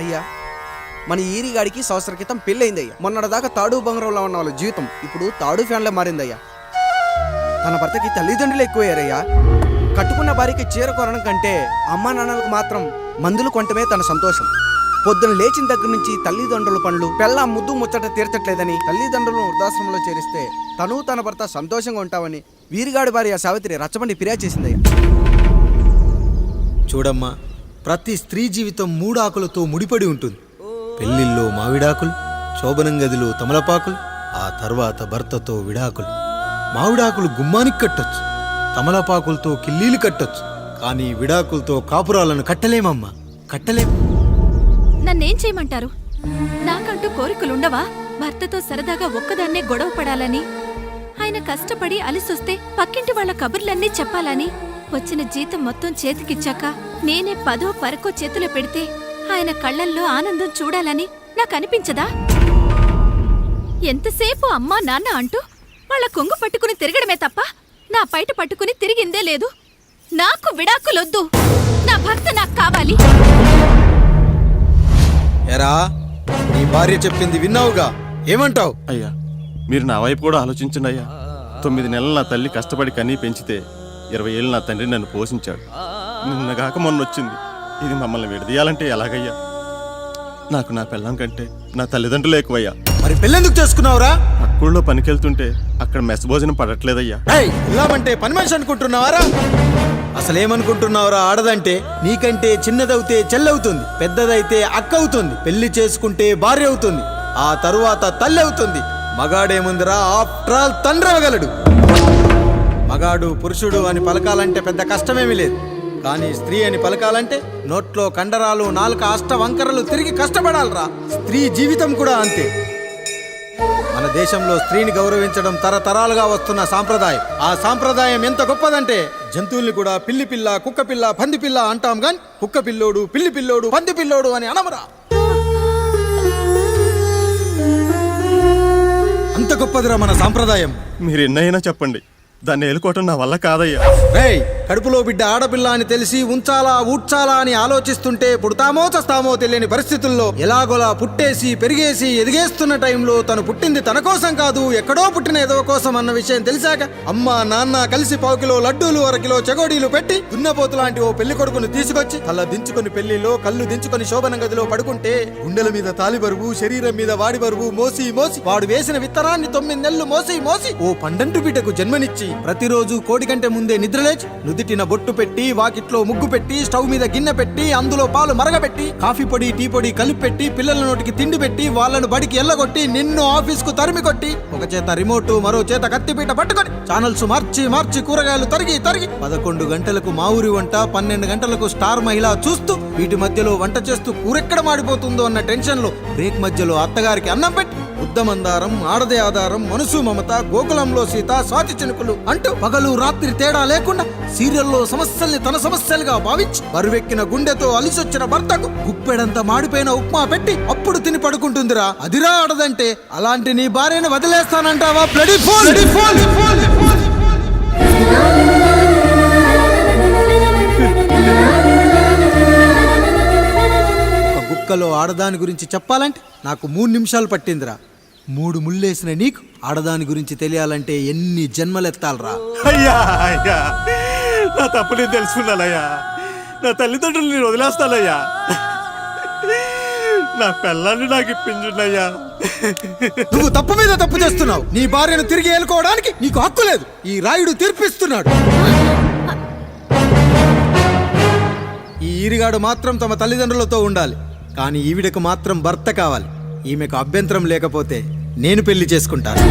అయ్యా మన ఈరిగాడికి సంవత్సర క్రితం పెళ్ళైంది పెళ్ళయిందయ్యా. మొన్నటిదాకా తాడు బంగారంలో ఉన్న వాళ్ళ జీవితం ఇప్పుడు తాడు ఫ్యాన్లో మారిందయ్యా. తన భర్తకి తల్లిదండ్రులు ఎక్కువయ్యారయ్యా. కట్టుకున్న భార్యకి చీర కొనడం కంటే అమ్మా నాన్నలకు మాత్రం మందులు కొనటమే తన సంతోషం. పొద్దున లేచిన దగ్గర నుంచి తల్లిదండ్రుల పనులు పెళ్ళ ముద్దు ముచ్చట తీర్చట్లేదని తల్లిదండ్రులను వృద్ధాశ్రమంలో చేరిస్తే తను తన భర్త సంతోషంగా ఉంటామని వీరిగాడి భార్య సావిత్రి రచ్చబండి ఫిర్యాదు చేసిందయ్యా. చూడమ్మా ప్రతి స్త్రీ జీవితం మూడాకులతో ముడిపడి ఉంటుంది. పెళ్ళిల్లో మావిడాకులు శోభనం గదిలో తమలపాకులు ఆ తర్వాత భర్తతో విడాకులు. మావిడాకులు గుమ్మానికి కట్టొచ్చు తమలపాకులతో కిల్లీలు కట్టొచ్చు కానీ విడాకులతో కాపురాలను కట్టలేమమ్మా. కట్టలేం. నన్నేం చేయమంటారు? నాకంటూ కోరికలుండవా? భర్తతో సరదాగా ఒక్కదాన్నే గొడవ పడాలని ఆయన కష్టపడి అలిసొస్తే పక్కింటి వాళ్ళ కబుర్లన్నీ చెప్పాలని? వచ్చిన జీతం మొత్తం చేతికిచ్చాక నేనే పదో పరకో చేతిలో పెడితే ఆయన కళ్ళల్లో ఆనందం చూడాలని నాకు అనిపించదా ఎంతసేపు అమ్మా నాన్న అంటూ వాళ్ళ కొంగు పట్టుకుని తిరగడమే తప్ప నా పైట పట్టుకుని తిరిగిందే లేదు. నాకు విడాకులొద్దు. నా భర్త నాకు కావాలి. ఎరా నీ భార్య చెప్పింది విన్నావుగా? ఏమంటావు? అయ్యా మీరు నా వైపు కూడా ఆలోచించండి అయ్యా. తొమ్మిది నెలలు నా తల్లి కష్టపడి కన్నీ పెంచితే ఇరవై ఏళ్ళు నా తండ్రి నన్ను పోషించాడు. నిన్నగాక మొన్న వచ్చింది ఇది మమ్మల్ని విడదీయాలంటే ఎలాగయ్యా? నాకు నా పిల్లం కంటే నా తల్లిదండ్రులు ఎక్కువయ్యా. మరి పెళ్ళెందుకు చేసుకున్నావురా? అక్కుల్లో పనికెళ్తుంటే అక్కడ మెస్ భోజనం పడట్లేదయ్యా. ఏయ్, ఇల్లామంటే పని మనిషి అనుకుంటున్నావారా? అసలేమనుకుంటున్నావురా ఆడదంటే? నీకంటే చిన్నదవుతే చెల్లవుతుంది పెద్దదైతే అక్క అవుతుంది పెళ్ళి చేసుకుంటే భార్య అవుతుంది ఆ తరువాత తల్లి అవుతుంది మగాడేముందిరా ఆఫ్టర్ ఆల్ తండ్రి అవగలడు మగాడు పురుషుడు అని పలకాలంటే పెద్ద కష్టమేమీ లేదు. కానీ స్త్రీ అని పలకాలంటే నోట్లో కండరాలు నాలుక అష్ట వంకరలు తిరిగి కష్టపడాలరా. స్త్రీ జీవితం కూడా అంతే. మన దేశంలో స్త్రీని గౌరవించడం తరతరాలుగా వస్తున్న సాంప్రదాయం. ఆ సాంప్రదాయం ఎంత గొప్పదంటే జంతువుల్ని కూడా పిల్లి పిల్ల కుక్క పిల్ల పంది పిల్ల అంటాం గాని కుక్క పిల్లోడు పిల్లి పిల్లోడు పంది పిల్లోడు అని అనమరా. అంత గొప్పదిరా మన సాంప్రదాయం. మీరు ఎన్నైనా చెప్పండి. దాన్ని ఏలుకోవటం నా వల్ల కాదయ్యా. రేయ్ కడుపులో బిడ్డ ఆడపిల్ల అని తెలిసి ఉంచాలా ఊడ్చాలా అని ఆలోచిస్తుంటే పుడతామో చస్తామో తెలియని పరిస్థితుల్లో ఎలాగోలా పుట్టేసి పెరిగేసి ఎదిగేస్తున్న టైంలో తను పుట్టింది తన కోసం కాదు ఎక్కడో పుట్టిన ఏదో కోసం అన్న విషయం తెలిసాక అమ్మ నాన్న కలిసి పావు కిలో లడ్డూలు అరకిలో చెగోడీలు పెట్టి దున్నపోతు లాంటి ఓ పెళ్ళి కొడుకును తీసుకొచ్చి అలా దించుకొని పెళ్ళిలో కళ్ళు దించుకొని శోభన గదిలో పడుకుంటే గుండెల మీద తాలి బరువు శరీరం మీద వాడి బరువు మోసి మోసి వాడు వేసిన విత్తనాన్ని తొమ్మిది నెలలు మోసి మోసి ఓ పండంటు బిడ్డకు జన్మనిచ్చి ప్రతిరోజు కోడి కంటే ముందే నిద్రలేచి నుదిటిన బొట్టు పెట్టి వాకిట్లో ముగ్గు పెట్టి స్టవ్ మీద గిన్నె పెట్టి అందులో పాలు మరగబెట్టి కాఫీ పొడి టీ పొడి కలిపి పెట్టి పిల్లల నోటికి తిండి పెట్టి వాళ్ళను బడికి ఎల్లగొట్టి నిన్ను ఆఫీస్కు తరిమి కొట్టి ఒక చేత రిమోట్ మరో చేత కత్తిపీట పట్టుకొని ఛానల్స్ మార్చి మార్చి కూరగాయలు తరిగి తరిగి పదకొండు గంటలకు మా ఊరి వంట పన్నెండు గంటలకు స్టార్ మహిళ చూస్తూ వీటి మధ్యలో వంట చేస్తూ కూరెక్కడ మాడిపోతుందో అన్న టెన్షన్లో బ్రేక్ మధ్యలో అత్తగారికి అన్నం పెట్టి ఉద్దమందారం ఆడదే ఆధారం మనసు మమత గోకులంలో సీత స్వాతి చినుకులు అంటూ పగలు రాత్రి తేడా లేకుండా సీరియల్లో సమస్యల్ని తన సమస్యలుగా భావించి బరువెక్కిన గుండెతో అలిసొచ్చిన భర్తకు గుప్పెడంత మాడిపోయిన ఉప్మా పెట్టి అప్పుడు తిని పడుకుంటుందిరా. అదిరా ఆడదంటే అలాంటి నీ భార్యను వదిలేస్తానంటావా బ్లడీ ఫోల్! ఒక గుక్కలో ఆడదాని గురించి చెప్పాలంటే నాకు మూడు నిమిషాలు పట్టిందిరా. మూడు ముళ్ళేసిన నీకు ఆడదాని గురించి తెలియాలంటే ఎన్ని జన్మలెత్తాలరా? అయ్యా అయ్యా. నా తప్పు నేను తెలుసుకున్నానయ్యా. నా తల్లిదండ్రులు నేను వదిలేస్తానయ్యా. నా పిల్లల్ని నాకు ఇప్పించుండయ్యా. నువ్వు తప్పు మీద తప్పు చేస్తున్నావు. నీ భార్యను తిరిగి ఏలుకోవడానికి నీకు హక్కు లేదు. ఈ రాయుడు తీర్పిస్తున్నాడు. ఈ ఈరిగాడు మాత్రం తమ తల్లిదండ్రులతో ఉండాలి. కానీ ఈవిడకు మాత్రం భర్త కావాలి. ఈమెకు అభ్యంతరం లేకపోతే నేను పెళ్ళి చేసుకుంటాను.